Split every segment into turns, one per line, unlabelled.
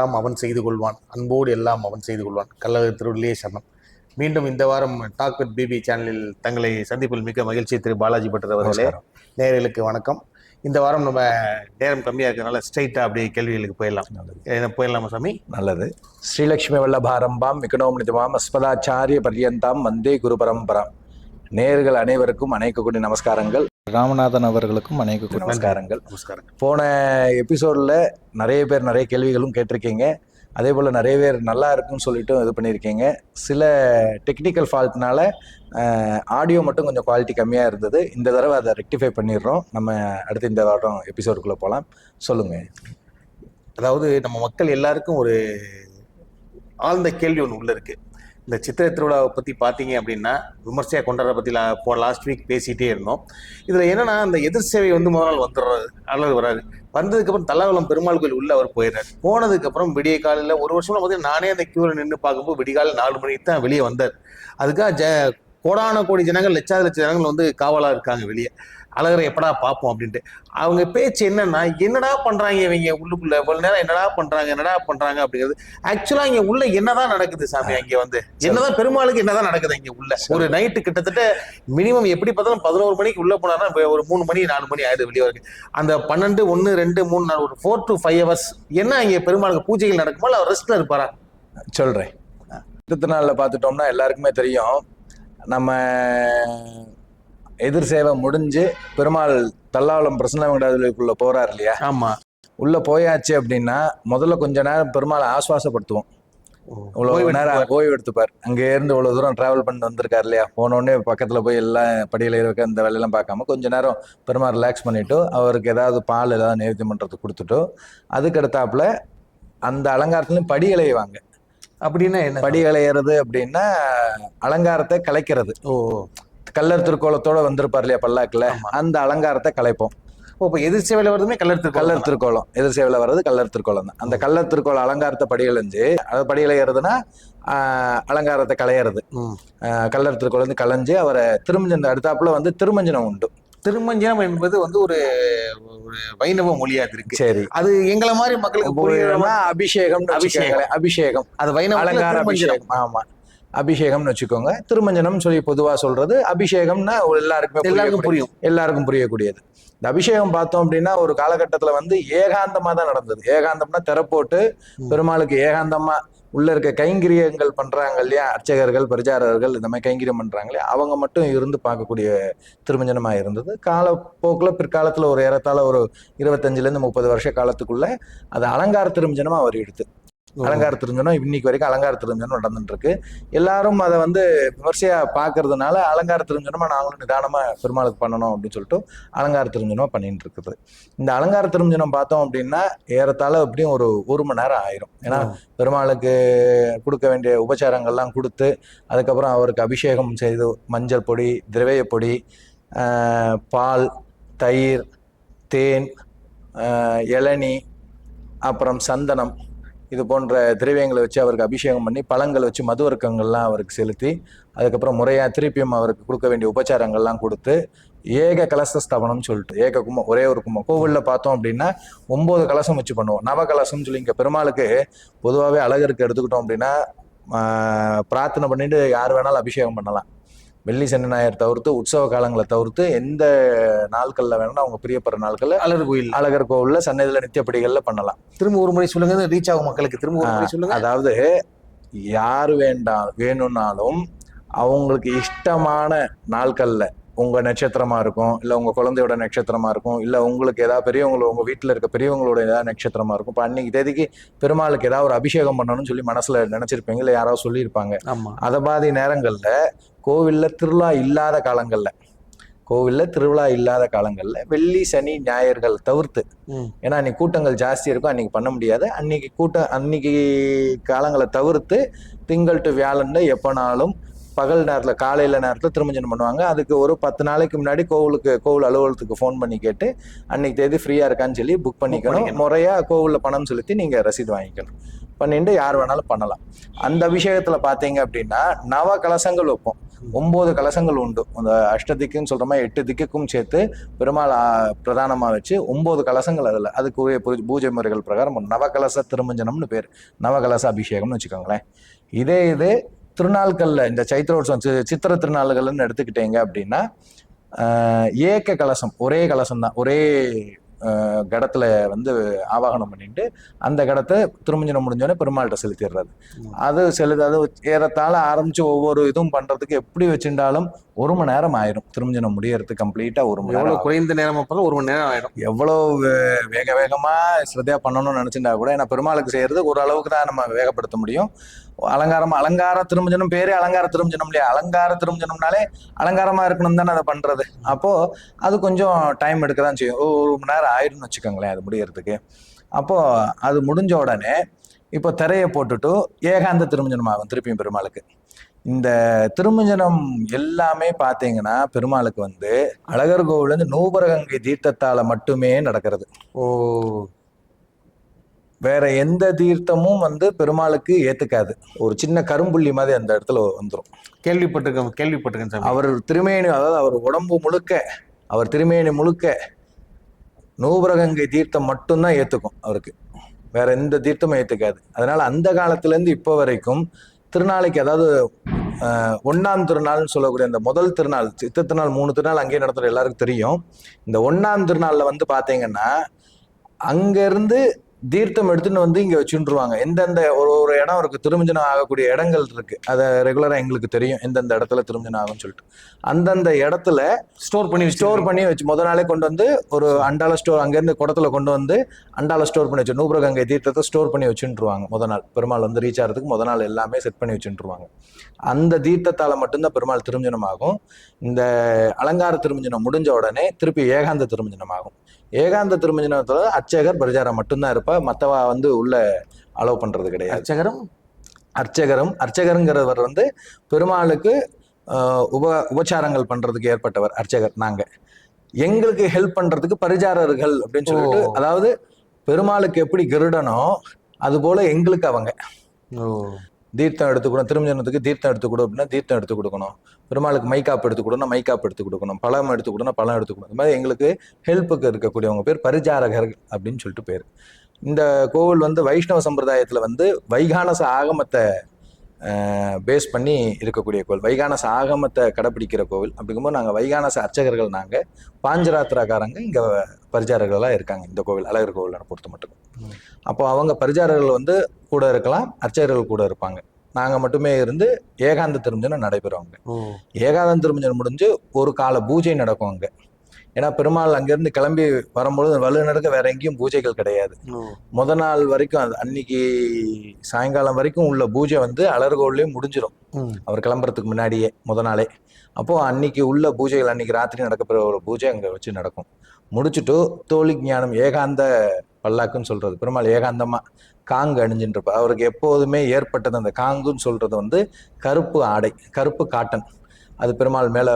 எல்லாம் அவன் செய்து கொள்வான். அன்போடு எல்லாம் அவன் செய்து கொள்வான். கள்ளழகர் திருவள்ளியே சரணம். மீண்டும் இந்த வாரம் டாக் வித் பிபி சேனலில் தங்களை சந்திப்பில் மிக்க மகிழ்ச்சி திரு பாலாஜி பட்டர் அவர்களே. நேயர்களுக்கு வணக்கம். இந்த வாரம் நம்ம நேரம் கம்மியாக இருக்கிறதுனால ஸ்ட்ரைட்டாக அப்படியே கேள்விகளுக்கு போயிடலாம். என்ன போயிடலாமா சாமி?
நல்லது. ஸ்ரீலக்ஷ்மி வல்லபாரம்பாம் விகனோமிதமாம் அஸ்மதாச்சாரிய பர்யந்தாம் வந்தே குரு பரம்பராம் நேர்கள் அனைவருக்கும் அனைக்க கூடிய நமஸ்காரங்கள். ராமநாதன் அவர்களுக்கும் கூடிய நமஸ்காரங்கள்
நமஸ்காரம்.
போன எபிசோடில் நிறைய பேர் நிறைய கேள்விகளும் கேட்டிருக்கீங்க. அதே போல் நிறைய பேர் நல்லா இருக்குன்னு சொல்லிட்டு இது பண்ணியிருக்கீங்க. சில டெக்னிக்கல் ஃபால்ட்னால ஆடியோ மட்டும் கொஞ்சம் குவாலிட்டி கம்மியாக இருந்தது. இந்த தடவை அதை ரெக்டிஃபை பண்ணிடுறோம். நம்ம அடுத்து இந்த வாரம் எபிசோடுக்குள்ளே போகலாம் சொல்லுங்கள்
அதாவது நம்ம மக்கள் எல்லாருக்கும் ஒரு ஆழ்ந்த கேள்வி ஒன்று உள்ள இருக்கு. இந்த சித்திரை திருவிழாவை பற்றி பார்த்தீங்க அப்படின்னா விமர்சையாக கொண்டாடுற பற்றி போ லாஸ்ட் வீக் பேசிகிட்டே இருந்தோம். இதில் என்னென்னா அந்த எதிர் சேவை வந்து முதல் நாள் வந்துடுறாரு அல்லது வராரு வந்ததுக்கப்புறம் தல்லாகுளம் பெருமாள் கோயில் உள்ள அவர் போயிடுறாரு. போனதுக்கப்புறம் விடிய காலையில் ஒரு வருஷம் பார்த்தீங்கன்னா நானே அந்த கியூவில் நின்று பார்க்கும்போது விடிகாலை நாலு மணிக்கு தான் வெளியே வந்தார். அதுக்காக ஜ கோடான கோடி ஜனங்கள் லட்சாதி லட்ச ஜனங்கள் வந்து காவலாக இருக்காங்க வெளியே. அழகரை எப்படா பார்ப்போம் அப்படின்ட்டு. அவங்க பேச்சு என்னன்னா என்னடா பண்றாங்க இவங்க உள்ளுக்குள்ள? இவ்வளவு நேரம் என்னடா பண்றாங்க என்னடா பண்றாங்க அப்படிங்கிறது. ஆக்சுவலா இங்க உள்ள என்னதான் நடக்குது சாமி அங்க வந்து? என்னதான் பெருமாளுக்கு என்னதான் நடக்குது இங்க உள்ள? ஒரு நைட்டு கிட்டத்தட்ட மினிமம் எப்படி பார்த்தாலும் பதினோரு மணிக்கு உள்ள போனாருன்னா இப்ப ஒரு மூணு மணி நாலு மணி ஆயிடுது வெளியே வரைக்கும். அந்த பன்னெண்டு ஒன்னு ரெண்டு மூணு நாலு ஒரு ஃபோர் டு ஃபைவ் ஹவர்ஸ் என்ன இங்க பெருமாளுக்கு பூஜைகள் நடக்குமா இல்ல அவர் ரெஸ்ட்ல இருப்பாரா?
சொல்கிறேன் அடுத்த நாளில் பார்த்துட்டோம்னா எல்லாருக்குமே தெரியும். நம்ம எதிர் சேவை முடிஞ்சு பெருமாள் தல்லாவளம் பிரசன்ன வெங்கடாஜலுக்குள்ள போறார் இல்லையா?
ஆமா.
உள்ள போயாச்சு அப்படின்னா முதல்ல கொஞ்ச நேரம் பெருமாளை ஆஸ்வாசப்படுத்துவோம். இவ்வளவு
ஓய்வு
நேரம் ஓய்வு எடுத்துப்பார். அங்கே இருந்து இவ்வளவு தூரம் டிராவல் பண்ணி வந்திருக்காரு இல்லையா? போன உடனே பக்கத்துல போய் எல்லாம் படியில இருக்க இந்த வேலையெல்லாம் பார்க்காம கொஞ்ச நேரம் பெருமாள் ரிலாக்ஸ் பண்ணிட்டு அவருக்கு ஏதாவது பால் ஏதாவது நைவேத்தியம் பண்றது கொடுத்துட்டோ அதுக்கு அடுத்தாப்புல அந்த அலங்காரத்துலயும் படி இலையுவாங்க.
அப்படின்னா என்ன?
படி இலையிறது அப்படின்னா அலங்காரத்தை கலைக்கிறது.
ஓ.
கல்லர் திருக்கோலத்தோட வந்திருப்பார் இல்லையா பல்லாக்குல. அந்த அலங்காரத்தை கலைப்போம்.
இப்ப எதிர் சேவையில வருதுமே கல்லர்
கல்லர்
கல்லர்
திருக்கோலம். எதிர் சேவையில் வர்றது கல்லர் திருக்கோலம் தான். அந்த கல்லர் திருக்கோலம் அலங்காரத்தை படியலைஞ்சு அது படியலைகிறதுனா அலங்காரத்தை களையிறது. கல்லர் திருக்கோலம் வந்து களைஞ்சு அவரை திருமஞ்சனம் அடுத்தாப்புல வந்து திருமஞ்சனம் உண்டு.
திருமஞ்சனம் என்பது வந்து ஒரு ஒரு வைணவ மொழியா இருக்கு.
சரி.
அது எங்களை மாதிரி மக்களுக்கு
அபிஷேகம்
அபிஷேகம்.
அபிஷேகம்.
அது வைணவ
அலங்கார அபிஷேகம். ஆமா. அபிஷேகம்னு வச்சுக்கோங்க. திருமஞ்சனம் சொல்லி பொதுவா சொல்றது அபிஷேகம்னா எல்லாருக்குமே
எல்லாருக்கும் புரியும்.
எல்லாருக்கும் புரியக்கூடியது. இந்த அபிஷேகம் பார்த்தோம் அப்படின்னா ஒரு காலகட்டத்துல வந்து ஏகாந்தமா தான் நடந்தது. ஏகாந்தம்னா திறப்போட்டு
ம்.
பெருமாளுக்கு ஏகாந்தமா உள்ள இருக்க கைங்கரியங்கள் பண்றாங்க இல்லையா? அர்ச்சகர்கள் பிரச்சாரர்கள் இந்த மாதிரி கைங்கரியம் பண்றாங்க இல்லையா? அவங்க மட்டும் இருந்து பார்க்கக்கூடிய திருமஞ்சனமா இருந்தது. காலப்போக்கில் பிற்காலத்துல ஒரு ஏறத்தாழ ஒரு இருபத்தஞ்சுல இருந்து முப்பது வருஷ காலத்துக்குள்ள அது அலங்கார திருமஞ்சனமா அவர் எடுத்து அலங்கார திருஞ்சனம் இன்னைக்கு வரைக்கும் அலங்கார திருஞ்சனம் நடந்துட்டு இருக்கு எல்லாரும் அதை வந்து விமர்சையா பாக்குறதுனால அலங்கார திருஞ்சனமா நாங்களும் நிதானமா பெருமாளுக்கு பண்ணணும் அப்படின்னு சொல்லிட்டு அலங்கார திருஞ்சனமா பண்ணிட்டு இருக்குது இந்த அலங்கார திருஞ்சனம் பார்த்தோம் அப்படின்னா ஏறத்தாழ எப்படியும் ஒரு ஒரு மணி நேரம் ஆயிரும். ஏன்னா பெருமாளுக்கு கொடுக்க வேண்டிய உபச்சாரங்கள்லாம் கொடுத்து அதுக்கப்புறம் அவருக்கு அபிஷேகம் செய்து மஞ்சள் பொடி திரவிய பொடி பால் தயிர் தேன் இளநீ அப்புறம் சந்தனம் இது போன்ற திரவியங்களை வச்சு அவருக்கு அபிஷேகம் பண்ணி பழங்கள் வச்சு மதுவர்க்கங்கள்லாம் அவருக்கு செலுத்தி அதுக்கப்புறம் முறையாக திருப்பியும் அவருக்கு கொடுக்க வேண்டிய உபச்சாரங்கள்லாம் கொடுத்து ஏக கலச ஸ்தபனம்னு சொல்லிட்டு ஏக கும்பம் ஒரே ஒரு கும்பம் கோவிலில் பார்த்தோம் அப்படின்னா ஒன்பது கலசம் வச்சு பண்ணுவோம். நவ கலசம்னு சொல்லி இங்கே பெருமாளுக்கு பொதுவாகவே அழகருக்கு எடுத்துக்கிட்டோம் அப்படின்னா பிரார்த்தனை பண்ணிட்டு யார் வேணாலும் அபிஷேகம் பண்ணலாம். வெள்ளி சனி ஞாயிறு தவிர்த்து உற்சவ காலங்களை தவிர்த்து எந்த நாட்கள்ல வேணும்னா அவங்க பிரியப்படுற நாட்கள்ல
அலர் கோயில்
அழகர் கோவில்ல சன்னதியில நித்தியப்படிகள்ல பண்ணலாம்.
திரும்ப ஒரு முறை சொல்லுங்க ரீச் ஆகும் மக்களுக்கு. திரும்ப ஒரு முறை சொல்லுங்க.
அதாவது யார் வேண்டாம் வேணும்னாலும் அவங்களுக்கு இஷ்டமான நாட்கள்ல உங்க நட்சத்திரமா இருக்கும் இல்ல உங்க குழந்தையோட நட்சத்திரமா இருக்கும் இல்ல உங்களுக்கு ஏதாவது பெரியவங்களோ உங்க வீட்டுல இருக்க பெரியவங்களோட ஏதாவது நட்சத்திரமா இருக்கும். இப்ப அன்னைக்கு தேதிக்கு பெருமாளுக்கு ஏதாவது ஒரு அபிஷேகம் பண்ணணும்னு சொல்லி மனசுல நினைச்சிருப்பீங்க இல்ல யாராவது சொல்லியிருப்பாங்க. அத பாதி நேரங்கள்ல கோவில்ல திருவிழா இல்லாத காலங்கள்ல கோவில்ல திருவிழா இல்லாத காலங்கள்ல வெள்ளி சனி ஞாயிறுகள் தவிர்த்து. ஏன்னா அன்னைக்கு கூட்டங்கள் ஜாஸ்தி இருக்கும் அன்னைக்கு பண்ண முடியாது. அன்னைக்கு கூட்டம் அன்னைக்கு காலங்களை தவிர்த்து திங்கள் டு வியாழன்னு எப்போனாலும் பகல் நேரத்துல காலையில நேரத்துல திருமஞ்சனம் பண்ணுவாங்க. அதுக்கு ஒரு பத்து நாளைக்கு முன்னாடி கோவிலுக்கு கோவில் அலுவலகத்துக்கு ஃபோன் பண்ணி கேட்டு அன்னைக்கு தேதி ஃப்ரீயா இருக்கான்னு சொல்லி புக் பண்ணிக்கணும்.
பண்ணிக்கணும்.
முறையா கோவில்ல பணம் செலுத்தி நீங்க ரசீது வாங்கிக்கணும். பண்ணிட்டு யார் வேணாலும் பண்ணலாம். அந்த அபிஷேகத்துல பாத்தீங்க அப்படின்னா நவ கலசங்கள் வைப்போம். ஒன்பது கலசங்கள் உண்டு. அந்த அஷ்டதிக்குன்னு சொல்ற மாதிரி எட்டு திக்குக்கும் சேர்த்து பெருமாள் ஆ, பிரதானமா வச்சு ஒன்பது கலசங்கள் அதுல. அதுக்குரிய பூஜை முறைகள் பிரகாரம் நவகலச திருமஞ்சனம்னு பேர். நவகலச அபிஷேகம்னு வச்சுக்கோங்களேன். இதே இது திருநாள்களில் இந்த சைத்திரோத்சவம் சி- சித்திர திருநாள்கள்னு எடுத்துக்கிட்டீங்க அப்படின்னா ஏக்க கலசம் ஒரே கலசம் தான் ஒரே கடத்துல வந்து ஆவாகனம் பண்ணிட்டு அந்த கடத்தை திருமஞ்சனம் முடிஞ்சோடனே பெருமாள்கிட்ட செலுத்திடுறது. அது செலுத்து அது ஏறத்தாழ ஆரம்பிச்சு ஒவ்வொரு இதுவும் பண்றதுக்கு எப்படி வச்சுட்டாலும் ஒரு மணி நேரம் ஆயிரும். திருமஞ்சனம் முடியறதுக்கு கம்ப்ளீட்டா ஒரு மணி நேரம்
எவ்வளவு குறைந்த நேரமா போதும் ஒரு மணி நேரம் ஆயிடும்
எவ்வளவு வே- வேக வேகமா ஸ்ரத்தையா பண்ணணும்னு நினைச்சிருந்தா கூட ஏன்னா பெருமாளுக்கு செய்யறது ஒரு அளவுக்கு தான் நம்ம வேகப்படுத்த முடியும். அலங்காரம் அலங்கார திருமஞ்சனம் பேரே அலங்கார திருமஞ்சனம் இல்லையா? அலங்கார திருமஞ்சனம்னாலே அலங்காரமா இருக்கணும் தானே அதை பண்றது. அப்போ அது கொஞ்சம் டைம் எடுக்க தான் செய்யும். ஒரு மணி நேரம் ஆயிரும்னு வச்சுக்கோங்களேன் அது முடியறதுக்கு. அப்போ அது முடிஞ்ச உடனே இப்போ திரையை போட்டுட்டு ஏகாந்த திருமஞ்சனம் ஆகும் திருப்பியும் பெருமாளுக்கு. இந்த திருமஞ்சனம் எல்லாமே பார்த்தீங்கன்னா பெருமாளுக்கு வந்து அழகர் கோவில் வந்து நூபரகங்கை தீர்த்தத்தால மட்டுமே நடக்கிறது.
ஓ.
வேற எந்த தீர்த்தமும் வந்து பெருமாளுக்கு ஏத்துக்காது. ஒரு சின்ன கரும்புள்ளி மாதிரி அந்த இடத்துல வந்துடும்
கேள்விப்பட்டிருக்கேன் கேள்விப்பட்டிருக்கேன்
அவர் திருமேனி அதாவது அவர் உடம்பு முழுக்க அவர் திருமேனி முழுக்க நூபரகங்கை தீர்த்தம் மட்டும்தான் ஏற்றுக்கும் அவருக்கு. வேற எந்த தீர்த்தமும் ஏற்றுக்காது அதனால அந்த காலத்துலேருந்து இப்போ வரைக்கும் திருநாளைக்கு அதாவது ஒன்னாம் திருநாள்னு சொல்லக்கூடிய அந்த முதல் திருநாள் சித்த திருநாள் மூணு திருநாள் அங்கேயே நடத்துகிற எல்லாருக்கும் தெரியும். இந்த ஒன்னாம் திருநாளில் வந்து பார்த்தீங்கன்னா அங்கேருந்து தீர்த்தம் எடுத்துன்னு வந்து இங்க வச்சுருவாங்க எந்தெந்த ஒரு ஒரு இடம் இருக்கு திருமஞ்சனம் ஆகக்கூடிய இடங்கள் இருக்கு. அதை ரெகுலரா எங்களுக்கு தெரியும். எந்தெந்த இடத்துல திருமஞ்சனம் ஆகும்னு சொல்லிட்டு. அந்தந்த இடத்துல
ஸ்டோர் பண்ணி
ஸ்டோர் பண்ணி வச்சு முத நாளே கொண்டு வந்து ஒரு அண்டால ஸ்டோர் அங்கேருந்து குடத்துல கொண்டு வந்து அண்டால ஸ்டோர் பண்ணி வச்சு நூபுரகங்கை தீர்த்தத்தை ஸ்டோர் பண்ணி வச்சுருவாங்க முத நாள். பெருமாள் வந்து ரீச் ஆகிறதுக்கு முத நாள் எல்லாமே செட் பண்ணி வச்சுருவாங்க அந்த தீர்த்தத்தால மட்டும்தான் பெருமாள் திருமஞ்சனம் ஆகும் இந்த அலங்கார திருமஞ்சனம் முடிஞ்ச உடனே திருப்பி ஏகாந்த திருமஞ்சனம் ஆகும் ஏகாந்த திருமஞ்சனத்துல அர்ச்சகர் பிரஜாரம் மட்டும்தான் இருப்பா. மத்தவா வந்து உள்ள அலோவ் பண்றது கிடையாது.
அர்ச்சகரும்?
அர்ச்சகரும் அர்ச்சகருங்கிறவர் வந்து பெருமாளுக்கு உப உபச்சாரங்கள் பண்றதுக்கு ஏற்பட்டவர் அர்ச்சகர் நாங்க. எங்களுக்கு ஹெல்ப் பண்றதுக்கு பரிசாரர்கள் அப்படின்னு சொல்லிட்டு. அதாவது பெருமாளுக்கு எப்படி கருடனோ அது போல எங்களுக்கு அவங்க. தீர்த்தம் எடுத்து கொடுக்கணும். திருமஞ்சனத்துக்கு தீர்த்தம் எடுத்து கொடு அப்படின்னா தீர்த்தம் எடுத்து கொடுக்கணும். பெருமாளுக்கு மைக்காப் எடுத்து கொடுக்கணும் மைக்காப் எடுத்து கொடுக்கணும். பழம் எடுத்து கொடுக்கணும் பழம் எடுத்து கொடுக்கணும். இந்த மாதிரி எங்களுக்கு ஹெல்ப்புக்கு இருக்கக்கூடியவங்க பேர் பரிச்சாரகர்கள் அப்படின்னு சொல்லிட்டு பேர். இந்த கோவில் வந்து வைஷ்ணவ சம்பிரதாயத்தில் வந்து வைகானச ஆகமத்தை பேஸ் பண்ணி இருக்கக்கூடிய கோவில். வைகானச ஆகமத்தை கடைப்பிடிக்கிற கோவில். அப்படிங்கும்போது நாங்கள் வைகானச அர்ச்சகர்கள் நாங்கள் பாஞ்சராத்திராக்காரங்க இங்கே பரிசாரர்களாக இருக்காங்க. இந்த கோவில் அழகர் கோவில் பொறுத்த மட்டும். அப்போ அவங்க பரிசாரர்கள் வந்து கூட இருக்கலாம் அர்ச்சகர்கள் கூட இருப்பாங்க. நாங்கள் மட்டுமே இருந்து ஏகாந்த திருமஞ்சனம் நடைபெறுவாங்க
ஓ.
ஏகாந்த திருமஞ்சனம் முடிஞ்சு ஒரு கால பூஜை நடக்கும் அங்கே. ஏன்னா பெருமாள் அங்கேருந்து கிளம்பி வரும்பொழுது வலு நடக்க வேற எங்கேயும் பூஜைகள் கிடையாது. முத நாள் வரைக்கும் அன்னைக்கு சாயங்காலம் வரைக்கும் உள்ள பூஜை வந்து அலர்கோவிலையும் முடிஞ்சிடும் அவர் கிளம்புறதுக்கு முன்னாடியே முத நாளே. அப்போ அன்னைக்கு உள்ள பூஜைகள் அன்னைக்கு ராத்திரி நடக்கப்படுற ஒரு பூஜை அங்கே வச்சு நடக்கும். முடிச்சுட்டு தோழி ஞானம் ஏகாந்த பல்லாக்குன்னு சொல்றது. பெருமாள் ஏகாந்தமா காங்கு அணிஞ்சுட்டு இருப்பார் அவருக்கு எப்போதுமே ஏற்பட்டது அந்த காங்குன்னு சொல்றது வந்து கருப்பு ஆடை கருப்பு காட்டன். அது பெருமாள் மேல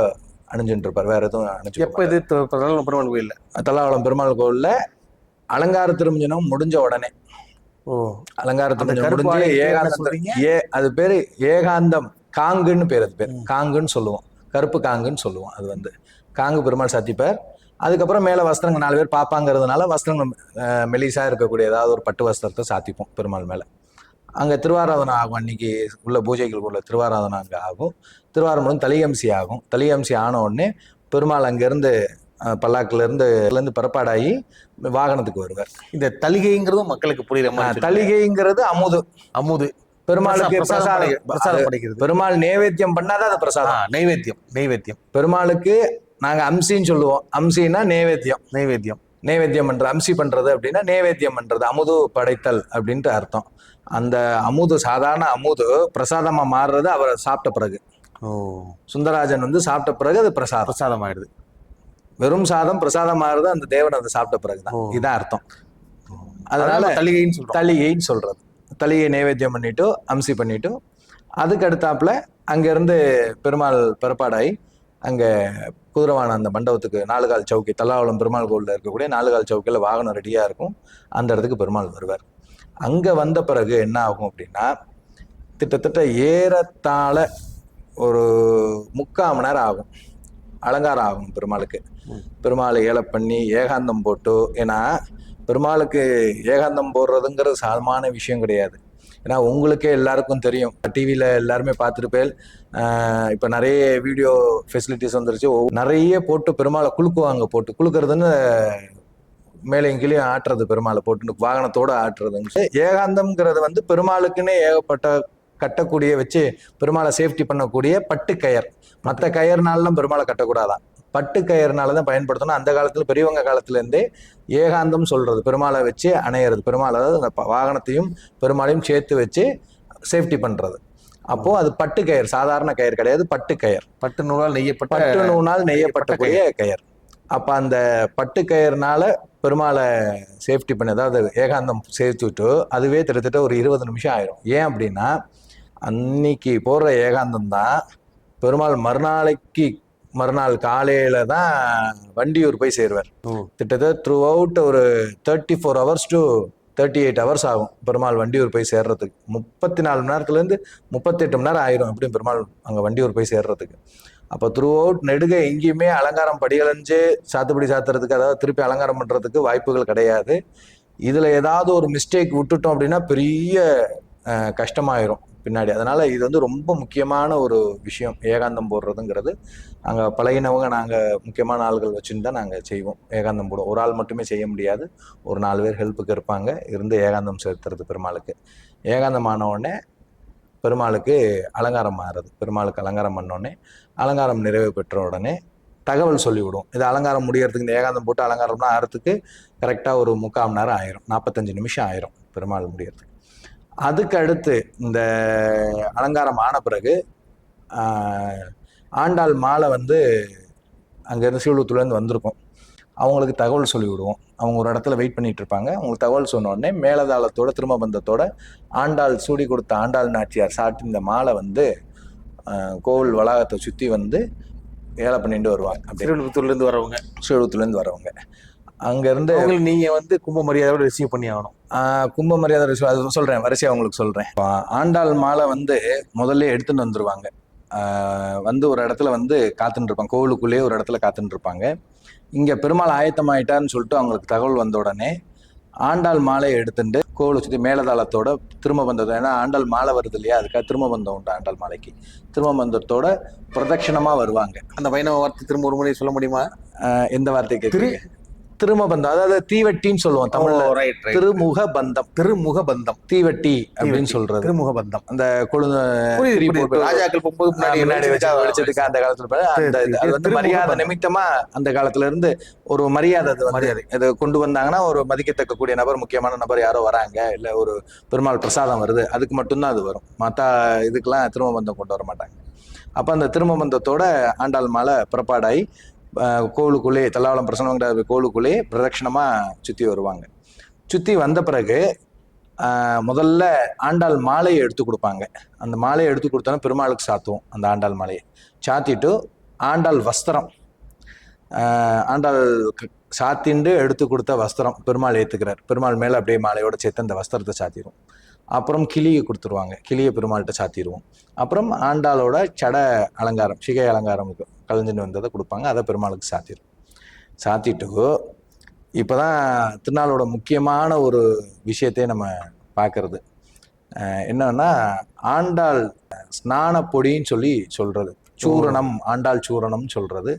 அணிஞ்சுட்டு இருப்பார் வேற எதுவும் அணிஞ்சு
எப்ப இது த- பிரதான பெருமாள் கோயில்ல
தலாவளம் பெருமாள் கோவில்ல அலங்கார திருமஞ்சனம் முடிஞ்ச உடனே.
ஓ.
அலங்கார திருமஞ்சனம் முடிஞ்சு ஏகாந்தம்? ஏ அது பேரு ஏகாந்தம். காங்குன்னு பேர் அது பேர். காங்குன்னு சொல்லுவோம். கருப்பு காங்குன்னு சொல்லுவோம் அது வந்து. காங்கு பெருமாள் சாத்திப்பார். அதுக்கப்புறம் மேல வஸ்திரங்கள் நாலு பேர் பார்ப்பாங்கிறதுனால வஸ்திரங்கள் அஹ், மெலிசா இருக்கக்கூடிய ஏதாவது ஒரு பட்டு வஸ்திரத்தை சாத்திப்போம் பெருமாள் மேல. அங்க திருவாராதனை ஆகும். அன்னைக்கு உள்ள பூஜைகள் உள்ள திருவாராதனை அங்க ஆகும். திருவாரூரம் தலியம்சி ஆகும். தலியம்சி ஆன உடனே பெருமாள் அங்கிருந்து அஹ், பல்லாக்குல இருந்து புறப்பாடாகி வாகனத்துக்கு வருவார்.
இந்த தலிகைங்கிறதும் மக்களுக்கு புரியுற மாதிரி.
தலிகைங்கிறது அமுது.
அமுது.
பெருமாளுக்கு
பிரசாதம்
பிரசாதம்
படைக்கிறது.
பெருமாள் நேவேத்தியம் பண்ணாதான் அது பிரசாதம்.
நைவேத்தியம் நைவேத்தியம்.
பெருமாளுக்கு நாங்க அம்சின்னு சொல்லுவோம். அம்சின்னா நேவேத்தியம்.
நைவேத்தியம்.
நேவேத்தியம் பண்ற அம்சி பண்றது அப்படின்னா நேவேத்தியம் பண்றது. அமுது படைத்தல் அப்படின்ட்டு அர்த்தம். அந்த அமுது சாதாரண அமுது பிரசாதமா மாறுறது அவர் சாப்பிட்ட பிறகு.
ஓ.
சுந்தராஜன் வந்து சாப்பிட்ட பிறகு அது பிரசாதம்.
பிரசாதம் ஆயிடுது
வெறும் சாதம் பிரசாதம் மாறுறது அந்த தேவன் அதை சாப்பிட்ட பிறகுதான்.
ஓ.
இதான் அர்த்தம்.
அதனால தலிகைன்னு சொல்றோம்.
சொல்றது. தலிகை நைவேத்தியம் பண்ணிட்டு அம்சி பண்ணிட்டு அதுக்கு அடுத்தாப்புல அங்கேருந்து பெருமாள் பிறப்பாடாகி அங்கே குதிரவான அந்த மண்டபத்துக்கு நாலு கால் சவுக்கி தல்லாவளம் பெருமாள் கோவிலில் இருக்கக்கூடிய நாலு கால் சவுக்கியில் வாகனம் ரெடியாக இருக்கும். அந்த இடத்துக்கு பெருமாள் வருவார். அங்கே வந்த பிறகு என்ன ஆகும் அப்படின்னா கிட்டத்தட்ட ஏறத்தாழ ஒரு முக்கால் மணி நேரம் ஆகும். அலங்காரம் ஆகும் பெருமாளுக்கு. பெருமாளை ஏல பண்ணி ஏகாந்தம் போட்டு ஏன்னா பெருமாளுக்கு ஏகாந்தம் போடுறதுங்கிறது சாதமான விஷயம் கிடையாது. ஏன்னா உங்களுக்கே எல்லாருக்கும் தெரியும். டிவியில் எல்லாருமே பார்த்துருப்பேன் இப்போ நிறைய வீடியோ ஃபெசிலிட்டிஸ் வந்துருச்சு. நிறைய போட்டு பெருமாளை குலுக்குவாங்க போட்டு. குலுக்குறதுன்னு மேலே கீழேயும் ஆட்டுறது பெருமாளை போட்டு வாகனத்தோட ஆட்டுறதுன்னு ஏகாந்தம்ங்கிறது வந்து பெருமாளுக்குன்னே ஏகப்பட்ட கட்டக்கூடிய வச்சு பெருமாளை சேஃப்டி பண்ணக்கூடிய பட்டு கயர். மற்ற கயர்னாலாம் பெருமாளை கட்டக்கூடாதான். பட்டு கயர்னால தான் பயன்படுத்தணும். அந்த காலத்துல பெரியவங்க காலத்துல இருந்தே ஏகாந்தம் சொல்றது பெருமாளை வச்சு அணையிறது பெருமாள் அதாவது அந்த வாகனத்தையும் பெருமாளையும் சேர்த்து வச்சு சேஃப்டி பண்றது. அப்போ அது பட்டு கயர் சாதாரண கயர் கிடையாது பட்டு கயர்.
பட்டு நூலால் நெய்யப்பட்ட
பட்டு நூனால் நெய்யப்பட்டக்கூடிய கயர். அப்ப அந்த பட்டு கயர்னால பெருமாளை சேஃப்டி பண்ணி அதாவது ஏகாந்தம் சேர்த்து விட்டு அதுவே கிட்டத்தட்ட ஒரு இருபது நிமிஷம் ஆயிரும். ஏன் அப்படின்னா அன்னைக்கு போடுற ஏகாந்தம் தான் பெருமாள் மறுநாளைக்கு மறுநாள் காலையில தான் வண்டியூர் போய் சேருவார்.
ஓ.
கிட்டத்தட்ட த்ரூ அவுட் ஒரு thirty four hours to thirty eight hours ஆகும் பெருமாள் வண்டியூர் போய் சேர்றதுக்கு. முப்பத்தி நாலு மணி நேரத்துலேருந்து முப்பத்தெட்டு மணி நேரம் ஆயிரும் எப்படியும் பெருமாள் அங்கே வண்டியூர் போய் சேர்றதுக்கு. அப்போ த்ரூ அவுட் நெடுக எங்கேயுமே அலங்காரம் படியலைஞ்சு சாத்துப்படி சாத்துறதுக்கு அதாவது திருப்பி அலங்காரம் பண்ணுறதுக்கு வாய்ப்புகள் கிடையாது. இதில் ஏதாவது ஒரு மிஸ்டேக் விட்டுட்டோம் அப்படின்னா பெரிய கஷ்டமாயிரும் பின்னாடி. அதனால இது வந்து ரொம்ப முக்கியமான ஒரு விஷயம் ஏகாந்தம் போடுறதுங்கிறது. அங்கே பழகினவங்க நாங்கள் முக்கியமான ஆள்கள் வச்சுன்னு தான் நாங்கள் செய்வோம் ஏகாந்தம் போடுவோம். ஒரு ஆள் மட்டுமே செய்ய முடியாது. ஒரு நாலு பேர் ஹெல்ப்புக்கு இருப்பாங்க இருந்து ஏகாந்தம் செலுத்துறது பெருமாளுக்கு. ஏகாந்தம் ஆன உடனே பெருமாளுக்கு அலங்காரம் ஆகிறது பெருமாளுக்கு அலங்காரம் பண்ணோடனே அலங்காரம் நிறைவு பெற்ற உடனே தகவல் சொல்லிவிடுவோம் இது அலங்காரம் முடியறதுக்கு இந்த ஏகாந்தம் போட்டு அலங்காரம்னா ஆகிறதுக்கு கரெக்டாக ஒரு முக்கால் மணி நேரம் ஆயிரும். நாற்பத்தஞ்சு நிமிஷம் ஆயிரும் பெருமாள் முடியறதுக்கு. அதுக்கு அடுத்து இந்த அலங்காரம் ஆன பிறகு ஆண்டாள் மாலை வந்து அங்கேருந்து சீவலூத்துலேருந்து வந்திருக்கும். அவங்களுக்கு தகவல் சொல்லி விடுவோம் அவங்க ஒரு இடத்துல வெயிட் பண்ணிட்டு இருப்பாங்க அவங்களுக்கு தகவல் சொன்ன உடனே மேலதாளத்தோட திரும்ப பந்தத்தோட ஆண்டாள் சூடி கொடுத்த ஆண்டாள் நாச்சியார் சாட்டி இந்த மாலை வந்து கோவில் வளாகத்தை சுற்றி வந்து ஏழை பண்ணிட்டு வருவாங்க.
இருந்து வரவங்க.
சீழுத்துலேருந்து வரவங்க. அங்கேருந்து
அவங்களுக்கு நீங்க வந்து கும்ப மரியாதையோட ரிசீவ் பண்ணி ஆகணும்.
கும்ப மரியாதை ரிசு- அது சொல்றேன் வரிசையா உங்களுக்கு சொல்றேன். இப்ப ஆண்டாள் மாலை வந்து முதல்ல எடுத்துட்டு வந்துருவாங்க. ஆஹ் வந்து ஒரு இடத்துல வந்து காத்துட்டு இருப்பாங்க. கோவிலுக்குள்ளேயே ஒரு இடத்துல காத்துட்டு இருப்பாங்க. இங்க பெருமாள் ஆயத்தமாயிட்டான்னு சொல்லிட்டு அவங்களுக்கு தகவல் வந்த உடனே ஆண்டாள் மாலையை எடுத்துட்டு கோவிலை சுற்றி மேலதாளத்தோட திரும்ப பந்தத்தோட ஏன்னா ஆண்டாள் மாலை வருது இல்லையா? அதுக்காக திரும்ப பந்தம் உண்டு ஆண்டாள் மாலைக்கு. திரும்ப பந்தத்தோட பிரதட்சணமா வருவாங்க.
அந்த வைணவ வார்த்தை திரும்ப ஒரு முறை சொல்ல முடியுமா?
எந்த வார்த்தை கேட்குறீங்க திரும்ப பந்தம் அதாவது தீவெட்டின்னு சொல்லுவோம் தமிழ்ல. திருமுக பந்தம்
திருமுக பந்தம்
தீவெட்டி அப்படின்னு சொல்றது.
திருமுக பந்தம்
அந்த கொழுந்த
ராஜாக்கள்
வெளிச்சதுக்கு அந்த காலத்துல அது வந்து மரியாதை. நிமித்தமா அந்த காலத்துல இருந்து ஒரு மரியாதை அது
மரியாதை.
இது கொண்டு வந்தாங்கன்னா ஒரு மதிக்கத்தக்க கூடிய நபர் முக்கியமான நபர் யாரோ வராங்க இல்ல ஒரு பெருமாள் பிரசாதம் வருது அதுக்கு மட்டும்தான் அது வரும். மத்த இதுக்கெல்லாம் திரும்ப பந்தம் கொண்டு வர மாட்டாங்க. அப்ப அந்த திரும்ப பந்தத்தோட ஆண்டாள் மாலை புறப்பாடாகி அஹ், கோவிலுக்குள்ளே தல்லாவளம் பிரசனங்கிற கோவிலுக்குள்ளே பிரதட்சணமா சுற்றி வருவாங்க. சுற்றி வந்த பிறகு முதல்ல ஆண்டாள் மாலையை எடுத்து கொடுப்பாங்க. அந்த மாலையை எடுத்து கொடுத்தோன்னா பெருமாளுக்கு சாத்துவோம் அந்த ஆண்டாள் மாலையை. சாத்திட்டு ஆண்டாள் வஸ்திரம் ஆண்டாள் சாத்திண்டு எடுத்து கொடுத்த வஸ்திரம் பெருமாள் ஏற்றுக்கிறார் பெருமாள் மேலே அப்படியே மாலையோட சேர்த்து அந்த வஸ்திரத்தை சாத்திடுவோம் அப்புறம் கிளியை கொடுத்துருவாங்க. கிளியை பெருமாள்கிட்ட சாத்திடுவோம். அப்புறம் ஆண்டாளோட சட அலங்காரம் சிகை அலங்காரம் கலைஞ்சின்னு வந்ததை கொடுப்பாங்க. அதை பெருமாளுக்கு சாத்திடும். சாத்திட்டு இப்போதான் திருநாளோட முக்கியமான ஒரு விஷயத்தையே நம்ம பார்க்கறது. என்னன்னா ஆண்டாள் ஸ்நான பொடின்னு சொல்லி சொல்றது. சூரணம் ஆண்டாள் சூரணம்னு சொல்றது.